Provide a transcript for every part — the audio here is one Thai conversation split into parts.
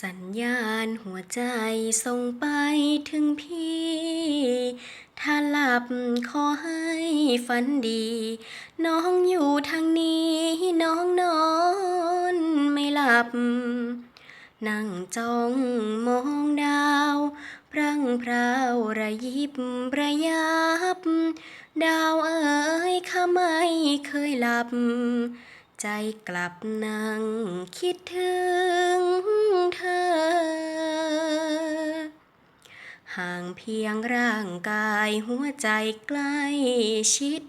สัญญาณหัวใจส่งไปถึงพี่ ถ้าหลับขอให้ฝันดี น้องอยู่ทางนี้น้องนอนไม่หลับ นั่งจ้องมองดาวพรั่งพราวระยิบระยับ ดาวเอ๋ยข้าไม่เคยหลับ ใจกลับนั่งคิดถึงเธอ ห่างเพียงร่างกายหัวใจใกล้ชิด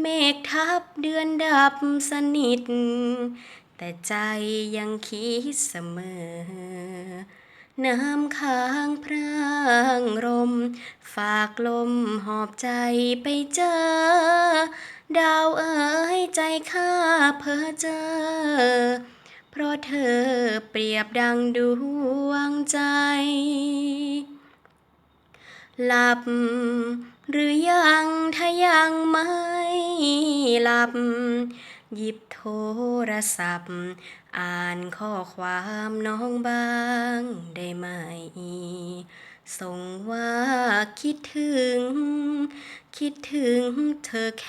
เมฆทับเดือนดับสนิท แต่ใจยังคิดเสมอ น้ำค้างพรางรม ฝากลมหอบใจไปเจอ ดาวเอ๋ ใจข้าเพ้อเจอ เพราะเธอเปรียบดังดวงใจ หลับหรือยังถ้ายังไม่หลับ หยิบโทรศัพท์ อ่านข้อความน้องบ้างได้ไหม ส่งว่าคิดถึง คิดถึงเธอแค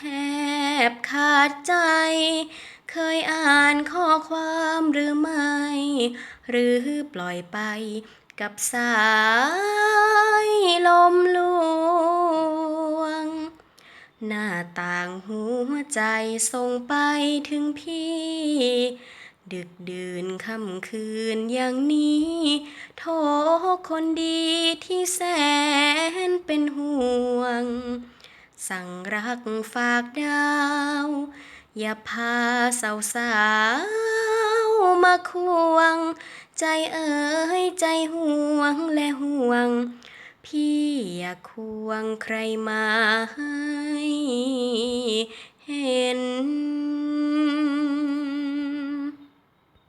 บขาดใจ เคยอ่านข้อความหรือไม่ หรือปล่อยไปกับสายลมลวง หน้าต่างหัวใจส่งไปถึงพี่ ดึกดื่นค่ำคืนอย่างนี้โทคนดีที่แสนเป็นห่วง สั่งรักฝากดาว อย่าพาสาวสาวมาควง ใจเอ๋ยใจห่วงและห่วง พี่อย่าควงใครมาให้เห็น